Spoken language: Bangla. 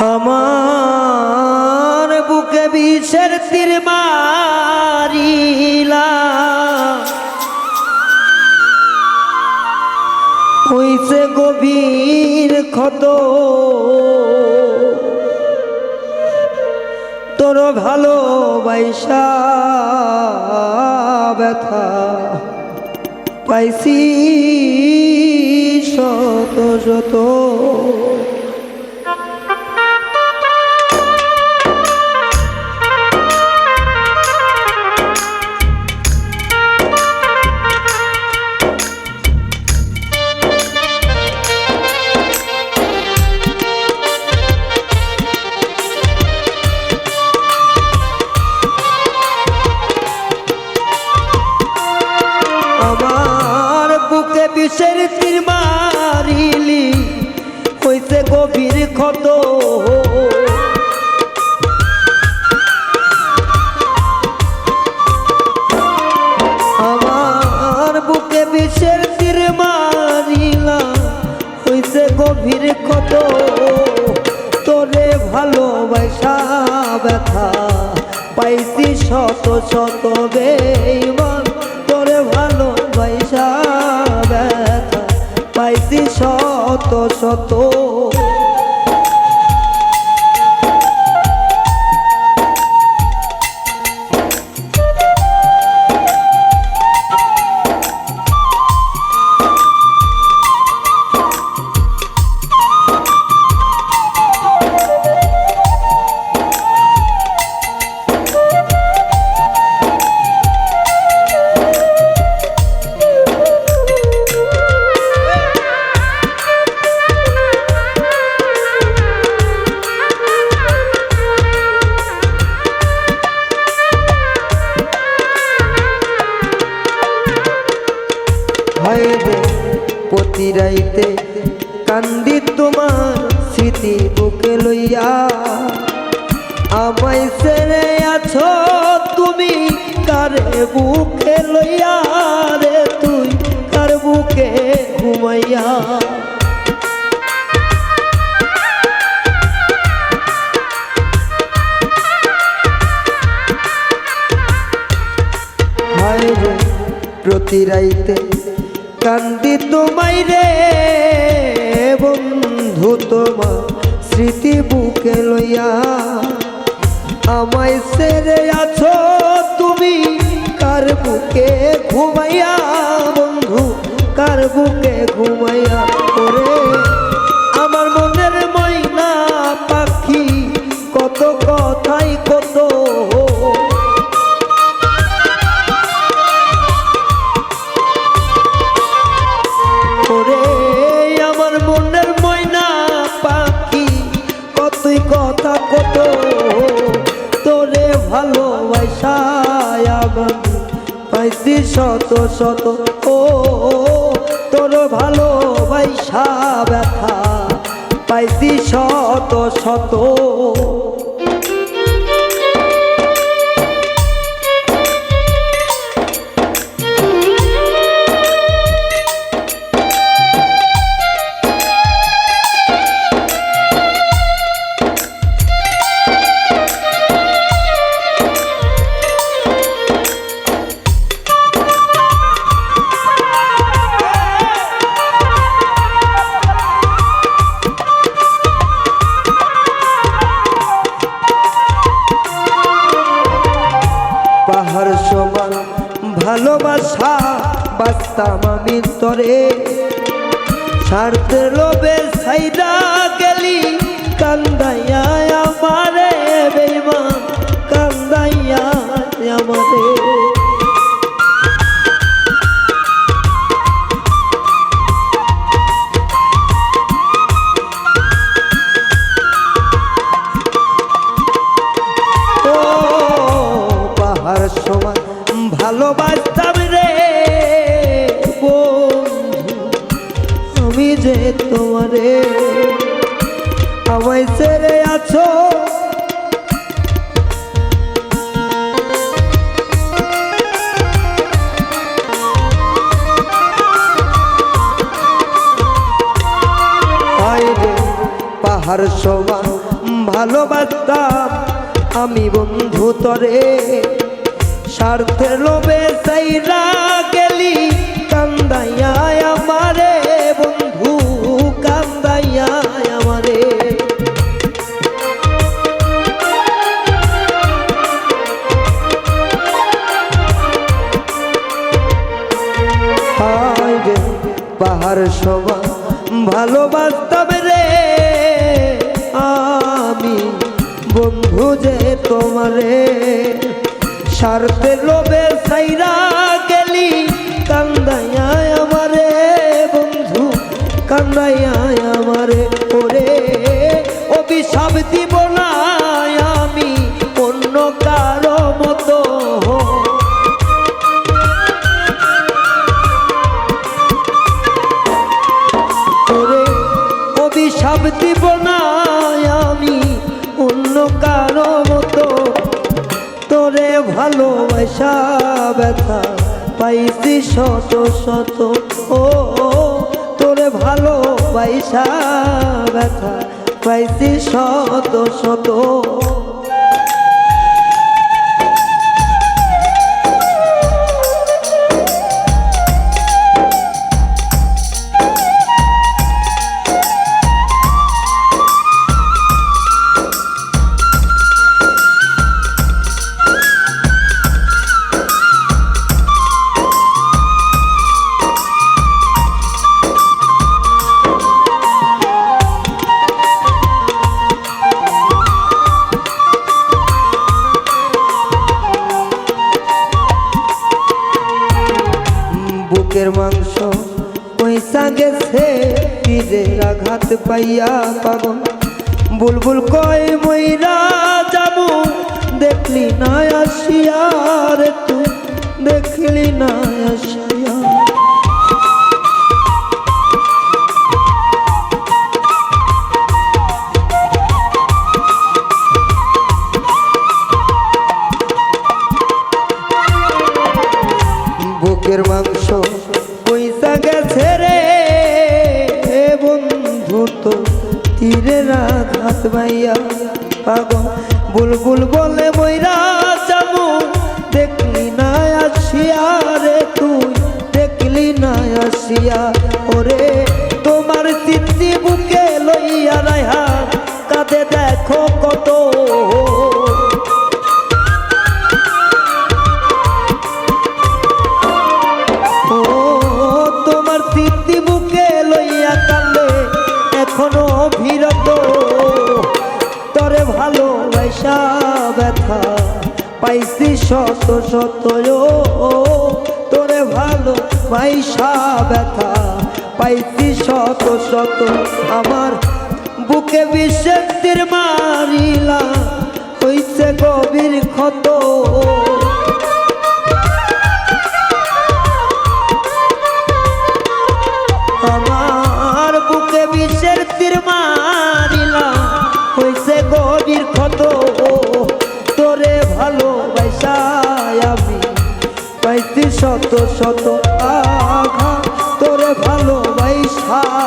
আমার বুকে বিষের তীর মারিলা। হইছে গভীর ক্ষত তোর ভালো বৈশা ব্যথা। পাইছি শত শত বিষের তীর মারিলি, হইছে গভীর ক্ষত। আমার বুকে বিষের তীর মারিলা, হইছে গভীর ক্ষত। তোরে ভালোবাসা ব্যথা, পাইছি শত শত বেইমান। শত শত রাইতে কান্দি তোমার স্মৃতি বুকে লইয়া। আমায় ছেড়ে আছো তুমি কারে বুকে লইয়া রে তুই কার বুকে ঘুমাইয়া? প্রতি রাইতে কান্দি তোমায় রে, বন্ধু তোমার স্মৃতি বুকে লইয়া। আমায় সেরে আছো তুমি, কার বুকে ঘুমাইয়া? বন্ধু, কার বুকে ঘুমাইয়া ওরে? আমার মনের ময়না পাখি, কত কথাই কত শত শত ও তোর ভালো বৈশা ব্যথা পাইছি শত শত। পাহাড় সমান ভালোবাসা বাস্তাম আমি তরে। স্বার্থের লোভে সাইডা গেলি, কান্দাইয়া আমারে বেইমান কান্দাইয়া আমারে। যে তোমারে। আমায় ছেড়ে আছো। পাহাড় সমান ভালোবাসতাম আমি বন্ধু তরে। স্বার্থের লোভে সাইরা গেলি কান্দাইয়া আমারে বন্ধু ভালোবাসতাম রে। আমি বন্ধু যে তোমারে স্বার্থে লোভে সাইরা গেলি কান্দাইয়া আমারে বন্ধু কান্দাইয়া আমারে। ভালোবাসা ব্যথা পাইছি শত শত। ও তোরে ভালো পয়সা ব্যথা পাইছি শত শত। বুকের মাংস। পয়সা গেছে তীরের আঘাত পাইয়া পাগল। বুলবুল কয় ময়রা যাব। দেখলি না আসিয়া রে দেখলি না আসিয়া আসিয়া ওরে তোমার স্মৃতি বুকে লইয়া রাহা কাঁদে দেখো কত। লইয়া এখনও বিরত তরে ভালো ব্যথা, পাইছি শত শত পয়সা ব্যথা, পাইছি শত শত আমার বুকে বিষের মারিলা হইছে গভীর ক্ষত। আমার বুকে বিষের তীর মারিলা হইছে গভীর ক্ষত। তোরে ভালোবাসায় আমি পাইছি শত শত ভালোবাসা